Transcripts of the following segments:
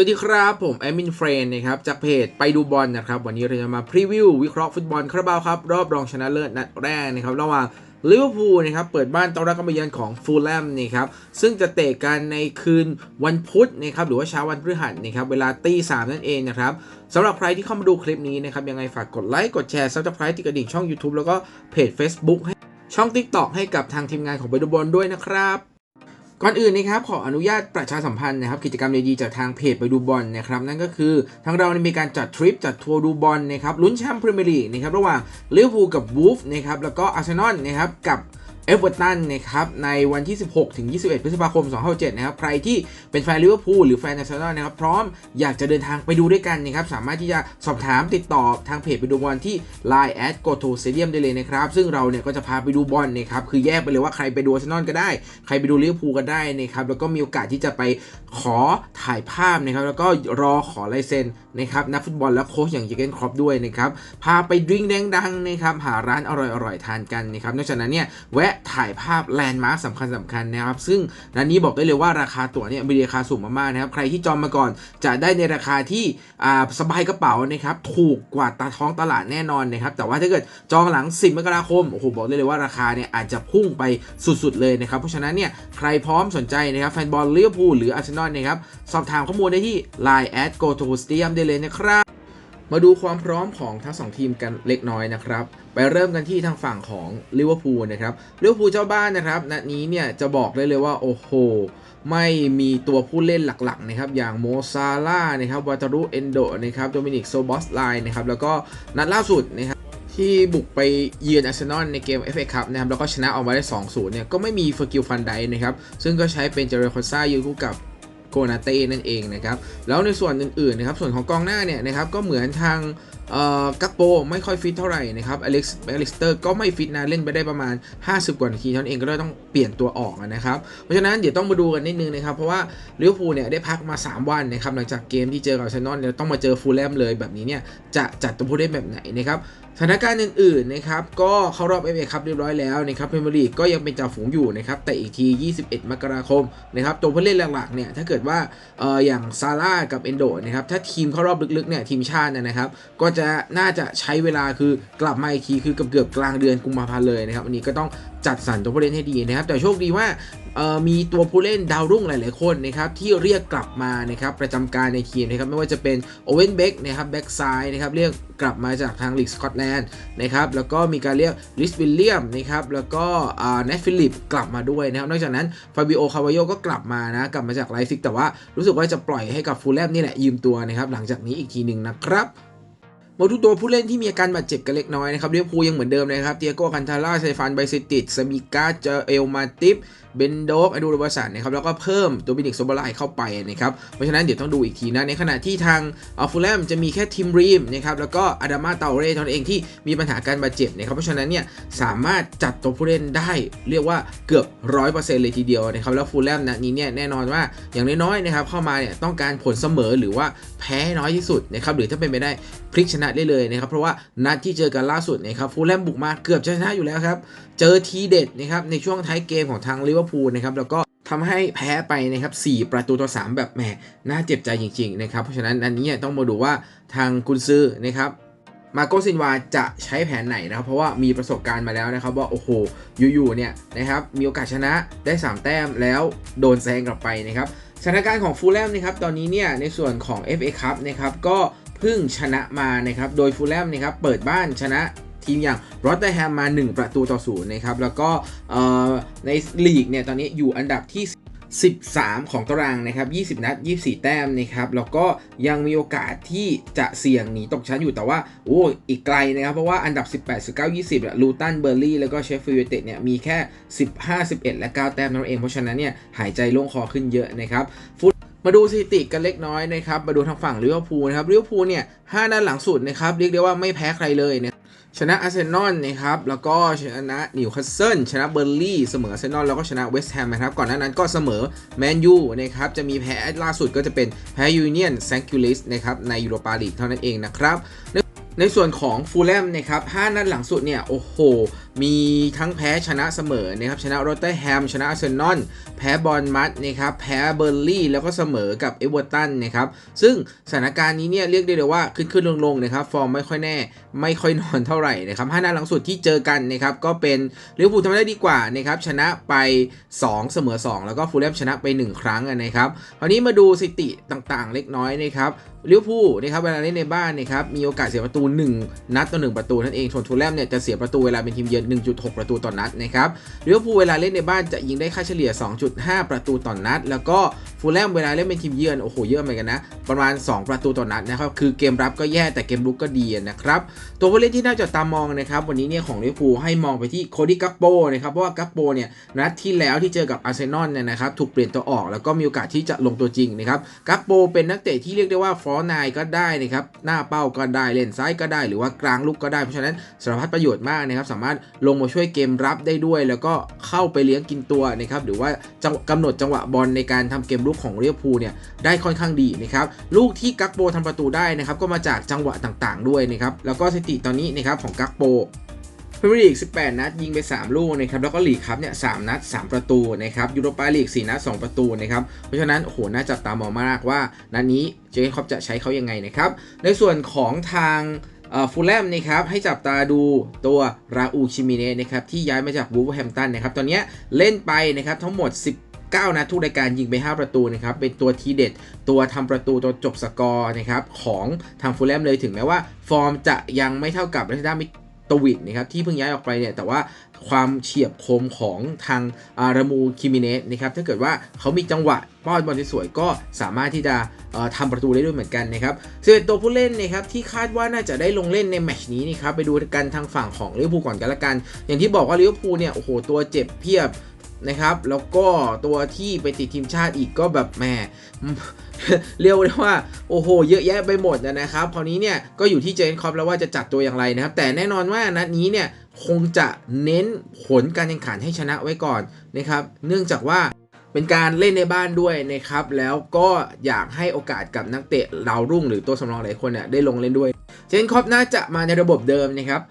สวัสดีครับผมแอมินเฟรนนะครับจากเพจไปดูบอลนะครับ วันนี้เราจะมาพรีวิววิเคราะห์ฟุตบอลคาราบาวครับ รอบรองชนะเลิศนัดแรกนะครับระหว่างลิเวอร์พูลนะครับเปิดบ้านต้อนรับการมาเยือนของฟูลแลมนะครับซึ่งจะเตะกันในคืนวันพุธนะครับหรือว่าเช้าวันพฤหัสนะครับเวลาตีสามนั่นเองนะครับสำหรับใครที่เข้ามาดูคลิปนี้นะครับยังไงฝากกดไลค์กดแชร์ซับสไครต์ติดกระดิ่งช่อง YouTube แล้วก็เพจ Facebook ให้ช่อง TikTok ให้กับทางทีมงานของไปดูบอลด้วยนะครับ ก่อนอื่นนะครับขออนุญาตประชาสัมพันธ์นะครับกิจกรรมดีๆจากทางเพจไปดูบอลนะครับนั่นก็คือทางเรามีการจัดทริปจัดทัวร์ดูบอลนะครับลุ้นแชมป์พรีเมียร์ลีกนะครับระหว่างลิเวอร์พูลกับวูฟนะครับแล้วก็อาร์เซนอลนะครับกับ เอเวอร์ตันนะครับในวันที่ 16 ถึง 21 พฤษภาคม 2027นะครับใครที่เป็นแฟนลิเวอร์พูลหรือแฟนอาร์เซนอลนะครับพร้อมอยากจะเดินทางไปดูด้วยกันนะครับสามารถที่จะสอบถามติดต่อทางเพจไปดูบอลที่ Line at go to stadium ได้เลยนะครับซึ่งเราเนี่ยก็จะพาไปดูบอลนะครับคือแยกไปเลยว่าใครไปดูอาร์เซนอลก็ได้ ใครไปดูลิเวอร์พูลก็ได้นะครับแล้วก็มีโอกาสที่จะไปขอถ่ายภาพนะครับแล้วก็รอขอลายเซ็นนะครับนักฟุตบอลและโค้ชอย่างเจเกนครอปด้วยนะครับพาไปดริงก์ดังนะครับหาร้านอร่อยๆทานกันนะครับนอกจากนั้นเนี่ยแวะถ่ายภาพแลนด์มาร์คสำคัญสำคัญนะครับ ซึ่งร้านนี้บอกได้เลยว่าราคาตั๋วเนี่ยมีราคาสูงมากๆนะครับ ใครที่จองมาก่อนจะได้ในราคาที่สบายกระเป๋านะครับ ถูกกว่าตาท้องตลาดแน่นอนนะครับ แต่ว่าถ้าเกิดจองหลัง 10 มกราคม โอ้โห บอกได้เลยว่าราคาเนี่ยอาจจะพุ่งไปสุดๆเลยนะครับ เพราะฉะนั้นเนี่ยใครพร้อมสนใจนะครับแฟนบอลลิเวอร์พูลหรืออาร์เซนอลนะครับ สอบถามข้อมูลได้ที่ Line at go to stadium ได้เลยนะครับ มาดูความพร้อมของทั้งสองทีมกันเล็กน้อยนะครับ ไปเริ่มกันที่ทางฝั่งของลิเวอร์พูลนะครับลิเวอร์พูลเจ้าบ้านนะครับนัดนี้เนี่ยจะบอกได้เลยว่าโอ้โหไม่มีตัวผู้เล่นหลักๆนะครับอย่างโมซาลานะครับวาตารุเอนโดนะครับโดมินิกโซบอสไลน์นะครับแล้วก็นัดล่าสุดนะครับที่บุกไปเยือนอาร์เซนอลในเกม FA Cup นะครับแล้วก็ชนะออกมาได้ 2-0 เนี่ยก็ไม่มีเฟอร์กิลฟันไดนะครับซึ่งก็ใช้เป็นเจเรโคซ่ายืนคู่กับ นาเต้นั่นเองนะครับแล้วในส่วนอื่นๆนะครับส่วนของกองหน้าเนี่ยนะครับก็เหมือนทาง กักโปไม่ค่อยฟิตเท่าไหร่นะครับอเล็กซ์อเล็กสเตอร์ก็ไม่ฟิตนะเล่นไปได้ประมาณ 50 กว่านาทีเท่านั้นเองก็เลยต้องเปลี่ยนตัวออกนะครับ เพราะฉะนั้นเดี๋ยวต้องมาดูกันนิดนึงนะครับ เพราะว่าลิเวอร์พูลเนี่ยได้พักมา 3 วันนะครับหลังจากเกมที่เจอกับเซนอลเนี่ยต้องมาเจอฟูลแลมเลยแบบนี้เนี่ยจะจัดตัวผู้เล่นแบบไหนนะครับสถานการณ์อื่นๆนะครับก็เข้ารอบ FA ครับเรียบร้อยแล้วนะครับเพรเมียร์ลีกก็ยังเป็นจ่าฝูงอยู่นะครับแต่อีกที 21 มกราคมนะครับตัวผู้เล่นหลักๆเนี่ยถ้าเกิดว่าเอออย่างซาร่ากับเอนโดนะครับถ้าทีมเข้ารอบลึกๆเนี่ยทีมชาตินะครับก็จะน่าจะใช้เวลาคือกลับมาอีกทีคือเกือบๆกลางเดือนกุมภาพันธ์เลยนะครับอันนี้ก็ต้องจัดสรรตัวผู้เล่นให้ดีนะครับ แต่โชคดีว่ามีตัวผู้เล่นดาวรุ่งหลาย ๆ คนนะครับที่เรียกกลับมานะครับประจำการในทีมนะครับไม่ว่าจะเป็นโอเวนเบกนะครับแบ็กซ้ายนะครับเรียกกลับมาจากทางลีกสกอตแลนด์นะครับแล้วก็มีการเรียกลิสวิลเลียมนะครับแล้วก็เนทฟิลิปกลับมาด้วยนะครับนอกจากนั้นฟาบิโอคาวาโยก็กลับมานะกลับมาจากไลฟ์ซิกแต่ว่ารู้สึกว่าจะปล่อยให้กับฟูลแลมนี่แหละยืมตัวนะครับหลังจากนี้อีกทีหนึ่งนะครับ มาดูตัวผู้เล่นที่มีอาการบาดเจ็บกันเล็กน้อยนะครับเรียกพูยังเหมือนเดิมเลยครับเตียโก้คันทาร่าไซฟานไบซิติดสมิกาเจเอลมาติฟเบนโดกอดูโรบาสันนะครับแล้วก็เพิ่มตัวบินิกโซบาไลเข้าไปนะครับเพราะฉะนั้นเดี๋ยวต้องดูอีกทีนะในขณะที่ทางอัลฟูแลมจะมีแค่ทิมรีมนะครับแล้วก็อาดามาเตาเร่เท่านั้นเองที่มีปัญหาการบาดเจ็บนะครับเพราะฉะนั้นเนี่ยสามารถจัดตัวผู้เล่นได้เรียกว่าเกือบร้อยเปอร์เซ็นต์เลยทีเดียวนะครับแล้วฟูลแลมนัดนี้เนี่ยแน่นอนว่าอย่างน้อยๆนะครับเข้ามาเนี่ยต้องการผลเสมอหรือว่าแพ้น้อยที่สุดนะครับหรือถ้าเป็นไปได้พลิกชนะได้เลยนะครับเพราะว่านัดที่เจอกันล่าสุดนะครับฟูลแลมบุกมาเกือบจะชนะอยู่แล้วครับเจอทีเด็ดนะครับในช่วงท้ายเกมของทางลิเวอร์พูลนะครับแล้วก็ทำให้แพ้ไปนะครับ 4 ประตูต่อ 3 แบบแหม น่าเจ็บใจจริง ๆ นะครับ เพราะฉะนั้นอันนี้เนี่ยต้องมาดูว่าทางกุนซือนะครับมาโกซินวาจะใช้แผนไหนนะครับ เพราะว่ามีประสบการณ์มาแล้วนะครับ ว่าโอ้โห อยู่ๆ เนี่ยนะครับ มีโอกาสชนะได้ 3 แต้มแล้วโดนแซงกลับไปนะครับ สถานการณ์ของฟูลแลมนะครับ ตอนนี้เนี่ยในส่วนของ FA Cup นะครับ ก็ เพิ่งชนะมานะครับ โดยฟูลแลมนะครับเปิดบ้านชนะทีมอย่างรอตเตอร์แฮมมา 1 ประตูต่อศูนย์นะครับ แล้วก็ในลีกเนี่ยตอนนี้อยู่อันดับที่ 13 ของตารางนะครับ 20 นัด 24 แต้มนะครับ แล้วก็ยังมีโอกาสที่จะเสี่ยงหนีตกชั้นอยู่แต่ว่าโอ้อีกไกลนะครับ เพราะว่าอันดับ 18 19 20ลูตันเบอร์ลี่แล้วก็เชฟฟิลด์ยูไนเต็ดเนี่ยมีแค่ 15 11 และ 9 แต้มนั้นเองเพราะฉะนั้นเนี่ยหายใจโล่งคอขึ้นเยอะนะครับฟุต มาดูสถิติกันเล็กน้อยนะครับมาดูทางฝั่งลิเวอร์พูลนะครับลิเวอร์พูลเนี่ย5นัดหลังสุดนะครับเรียกได้ว่าไม่แพ้ใครเลยนะชนะอาร์เซนอลนะครับแล้วก็ชนะนิวคาสเซิลชนะเบอร์ลี่เสมออาร์เซนอลแล้วก็ชนะเวสต์แฮมนะครับก่อนหน้านั้นก็เสมอแมนยูนะครับจะมีแพ้ล่าสุดก็จะเป็นแพ้ยูเนียนแซงคิวลิสนะครับในยูโรปาลีกเท่านั้นเองนะครับในส่วนของฟูลแลมนะครับ5นัดหลังสุดเนี่ย โอ้โห มีทั้งแพ้ชนะเสมอนะครับชนะโรเตอร์แฮมชนะอาร์เซนอลแพ้บอลมัดนะครับแพ้เบอร์ลี่แล้วก็เสมอกับเอเวอร์ตันนะครับซึ่งสถานการณ์นี้เนี่ยเรียกได้เลยว่าขึ้นขึ้นลงลงนะครับฟอร์มไม่ค่อยแน่ ไม่ค่อยนอนเท่าไหร่นะครับห้านัดหลังสุดที่เจอกันนะครับก็เป็นลิเวอร์พูลทำได้ดีกว่านะครับชนะไป 2 เสมอ 2 แล้วก็ฟูลแลมชนะไป 1 ครั้งนะครับคราวนี้มาดูสถิติต่างๆ เล็กน้อยนะครับลิเวอร์พูลนะครับเวลาเล่นในบ้านนะครับมีโอกาสเสียประตู 1 นัดต่อ1ประตูนั่นเองส่วนฟูลแลมเนี่ยจะเสียประตูเวลาเป็นทีมเยือน1.6 ประตูต่อนัดนะครับลิเวอร์พูลเวลาเล่นในบ้านจะยิงได้ค่าเฉลี่ย 2.5 ประตูต่อนัด แล้วก็ฟูลแลมเวลาเล่นเป็นทีมเยือนโอ้โหเยอะเหมือนกันนะ ประมาณ 2 ประตูต่อนัดนะครับคือเกมรับก็แย่แต่เกมรุกก็ดีนะครับตัวผู้เล่นที่น่าจับตามองนะครับวันนี้เนี่ยของลิเวอร์พูลให้มองไปที่โคดี้กัปโปนะครับเพราะว่ากัปโปเนี่ยนัดที่แล้วที่เจอกับอาร์เซนอลเนี่ยนะครับถูกเปลี่ยนตัวออกแล้วก็มีโอกาสที่จะลงตัวจริงนะครับกัปโปเป็นนักเตะที่เรียกได้ว่าฟอร์นายก็ได้นะครับหน้าเป้าก็ได้เล่นซ้ายก็ได้หรือว่ากลางลุกก็ได้เพราะฉะนั้นสารพัดประโยชน์มากนะครับสามารถลงมาช่วยเกมรับได้ด้วย แล้วก็เข้าไปเลี้ยงกินตัวนะครับหรือว่าจังกำหนดจังหวะบอลในการทำเกมลุกของเวอร์พูเนี่ยได้ค่อนข้างดีนะครับลูกที่กัปโปทำประตูได้นะครับก็มาจากจังหวะต่างๆ ด้วยนะครับแล้วก็สถิติตอนนี้นะครับของกัปโปพรีเมียร์ลีก 18 นัด ยิงไป 3 ลูกนะครับ แล้วก็ลีกครับเนี่ย 3 นัด 3 ประตู นะครับ ยูโรปาลีก 4 นัด 2 ประตู นะครับ เพราะฉะนั้น โอ้โห น่าจับตามองมากว่า นัดนี้ เจเกนคอปจะใช้เขายังไงนะครับ ในส่วนของทางฟูลแลมนะครับให้จับตาดูตัวราอูชิมิเนสนะครับที่ย้ายมาจากวูฟแฮมตันนะครับตอนเนี้ยเล่นไปนะครับทั้งหมด 9นัดทุกรายการยิงไป 5 ประตูนะครับเป็นตัวทีเด็ดตัวทำประตูตัวจบสกอร์นะครับของทางฟูลแลมเลยถึงแม้ว่า ฟอร์มจะยังไม่เท่ากับรัชดามิตวิดนะครับที่เพิ่งย้ายออกไปเนี่ยแต่ว่าความเฉียบคมของทางอารามูคิมิเนสนะครับถ้าเกิดว่าเขามีจังหวะป้อนบอลสวยๆก็สามารถที่จะเอ่อทำประตูได้ด้วยเหมือนกันนะครับส่วนตัวผู้เล่นนะครับที่คาดว่าน่าจะได้ลงเล่นในแมชนี้นะครับไปดูกันทางฝั่งของลิเวอร์พูลก่อนกันละกัน อย่างที่บอกว่าลิเวอร์พูลเนี่ยโอ้โหตัวเจ็บเพียบ นะครับ แล้วก็ตัวที่ไปติดทีมชาติอีกก็แบบแหมเรียกได้ว่าโอ้โห เยอะแยะไปหมดนะครับ คราวนี้เนี่ยก็อยู่ที่เจนคอปแล้วว่าจะจัดตัวอย่างไรนะครับ แต่แน่นอนว่านัดนี้เนี่ยคงจะเน้นผลการแข่งขันให้ชนะไว้ก่อนนะครับ เนื่องจากว่าเป็นการเล่นในบ้านด้วยนะครับ แล้วก็อยากให้โอกาสกับนักเตะดาวรุ่งหรือตัวสำรองหลายคนเนี่ยได้ลงเล่นด้วย เจนคอปน่าจะมาในระบบเดิมนะครับ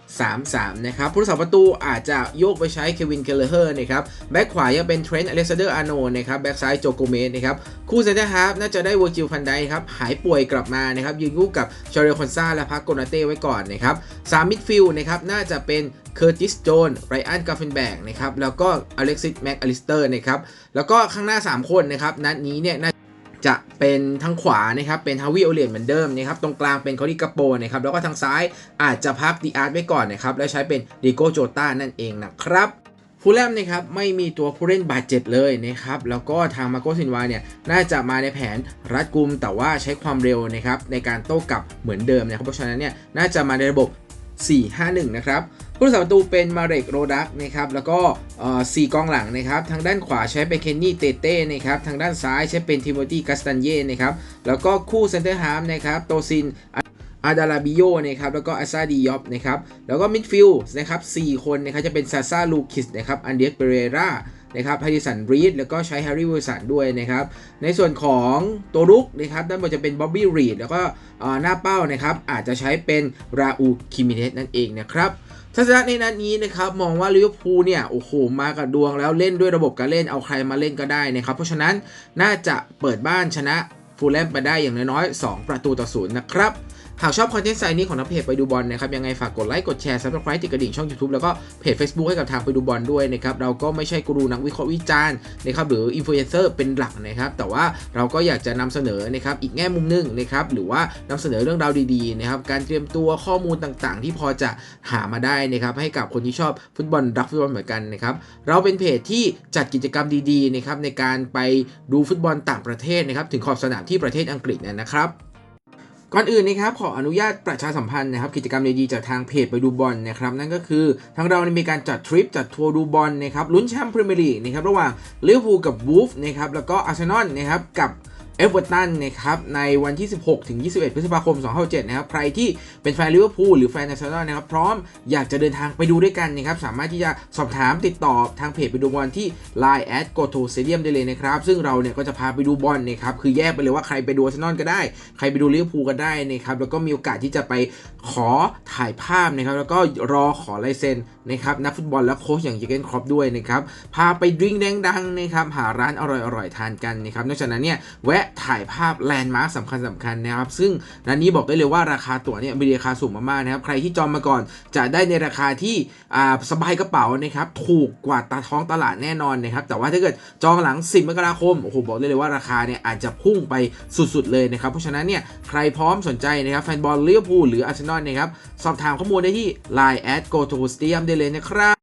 4-3-3 นะครับ ผู้รักษาประตูอาจจะโยกไปใช้เควิน เคลเลอร์นะครับ แบ็คขวายังเป็นเทรนต์อเล็กซานเดอร์ อาร์โนนะครับ แบ็คซ้ายโจโกเมสนะครับ คู่เซนเตอร์ฮาร์ฟน่าจะได้วอร์จิลฟันไดครับ หายป่วยกลับมานะครับ ยืนคู่กับชอเรลคอนซาและพักโกนาเต้ไว้ก่อนนะครับสามมิดฟิลด์นะครับ น่าจะเป็นเคอร์ติสโจนไรอันกาเฟนแบกนะครับ แล้วก็อเล็กซิสแม็กอลิสเตอร์นะครับ แล้วก็ข้างหน้า 3 คนนะครับ นัดนี้เนี่ย จะเป็นทางขวานะครับเป็นฮาวิโอเลียนเหมือนเดิมนะครับตรงกลางเป็นคอริกาโปนะครับแล้วก็ทางซ้ายอาจจะพักดีอาร์ตไว้ก่อนนะครับแล้วใช้เป็นดิโกโจต้านั่นเองนะครับฟูลแลมนะครับไม่มีตัวผู้เล่นบาดเจ็บเลยนะครับแล้วก็ทางมาโกซินวาเนี่ยน่าจะมาในแผนรัดกุม แต่ว่าใช้ความเร็วนะครับในการโต้กลับเหมือนเดิมนะครับเพราะฉะนั้นเนี่ยน่าจะมาในระบบ 4-5-1 นะครับ ผู้รักษาประตูเป็นมาเรกโรดักนะครับแล้วก็สี่กองหลังนะครับทางด้านขวาใช้เป็นเคนนี่เตเต้นะครับทางด้านซ้ายใช้เป็นทิโมธีกัสตันเย่นะครับแล้วก็คู่เซนเตอร์ฮาร์ฟนะครับโตซินอาดาลาบิโยนะครับแล้วก็อาซาดียอฟนะครับแล้วก็มิดฟิลด์นะครับ4คนนะครับจะเป็นซาซาลูคิสนะครับอันเดียสเปเรรานะครับไฮดิสันรีดแล้วก็ใช้แฮร์รี่วิลสันด้วยนะครับ ในส่วนของตัวรุกนะครับด้านบนจะเป็นบ๊อบบี้รีดแล้วก็หน้าเป้านะครับอาจจะใช้เป็นราอูคิมิเนสนั่นเองนะครับ ทัศนะในนัดนี้นะครับมองว่าลิเวอร์พูลเนี่ยโอ้โหมากับดวงแล้วเล่นด้วยระบบการเล่นเอาใครมาเล่นก็ได้นะครับ เพราะฉะนั้นน่าจะเปิดบ้านชนะฟูลแลมไปได้อย่างน้อยๆ2ประตูต่อศูนย์นะครับ หากชอบคอนเทนต์ไซน์นี้ของนักเพจไปดูบอลนะครับ ยังไงฝากกดไลค์ กดแชร์ซับสไครต์ติดกระดิ่งช่อง YouTube แล้วก็เพจ Facebook ให้กับทางไปดูบอลด้วยนะครับ เราก็ไม่ใช่กูรูนักวิเคราะห์วิจารณ์นะครับ หรืออินฟลูเอนเซอร์เป็นหลักนะครับ แต่ว่าเราก็อยากจะนำเสนอนะครับ อีกแง่มุมหนึงนะครับ หรือว่านำเสนอเรื่องราวดีๆนะครับ การเตรียมตัวข้อมูลต่างๆ ที่พอจะหามาได้นะครับ ให้กับคนที่ชอบฟุตบอลรักฟุตบอลเหมือนกันนะครับ เราเป็นเพจที่จัดกิจกรรมดีๆนะครับในการไปดูฟุตบอลต่างประเทศนะครับ ถึงขอบสนามที่ประเทศอังกฤษนะครับ ก่อนอื่นนะครับขออนุญาตประชาสัมพันธ์นะครับกิจกรรมดีๆจากทางเพจไปดูบอลนะครับนั่นก็คือทางเราเนี่ยมีการจัดทริปจัดทัวร์ดูบอลนะครับลุ้นแชมป์พรีเมียร์ลีกนะครับระหว่างลิเวอร์พูลกับวูฟนะครับแล้วก็อาร์เซนอลนะครับกับ เอเวอร์ตันนะครับในวันที่ 16 ถึง 21 พฤษภาคม 2007นะครับใครที่เป็นแฟนลิเวอร์พูลหรือแฟนอาร์เซนอลนะครับพร้อมอยากจะเดินทางไปดูด้วยกันนะครับสามารถที่จะสอบถามติดต่อทางเพจไปดูบอลที่ Line at go to stadium ได้เลยนะครับ ซึ่งเราเนี่ยก็จะพาไปดูบอลนะครับคือแยกไปเลยว่าใครไปดูอาร์เซนอลก็ได้ ใครไปดูลิเวอร์พูลก็ได้นะครับแล้วก็มีโอกาสที่จะไปขอถ่ายภาพนะครับแล้วก็รอขอลายเซ็นนะครับนักฟุตบอลและโค้ชอย่างเจเกนครอปด้วยนะครับพาไปดริงแดงดังนะครับหาร้านอร่อยๆทานกันนะครับนอกจากนั้นเนี่ยแวะถ่ายภาพแลนด์มาร์คสำคัญสำคัญนะครับ ซึ่งร้านนี้บอกได้เลยว่าราคาตั๋วเนี่ยมีราคาสูงมากๆนะครับ ใครที่จองมาก่อนจะได้ในราคาที่สบายกระเป๋านะครับ ถูกกว่าตาท้องตลาดแน่นอนนะครับ แต่ว่าถ้าเกิดจองหลัง 10 มกราคม โอ้โห บอกได้เลยว่าราคาเนี่ยอาจจะพุ่งไปสุดๆเลยนะครับ เพราะฉะนั้นเนี่ยใครพร้อมสนใจนะครับแฟนบอลลิเวอร์พูลหรืออาร์เซนอลนะครับ สอบถามข้อมูลได้ที่ Line at go to stadium ได้เลยนะครับ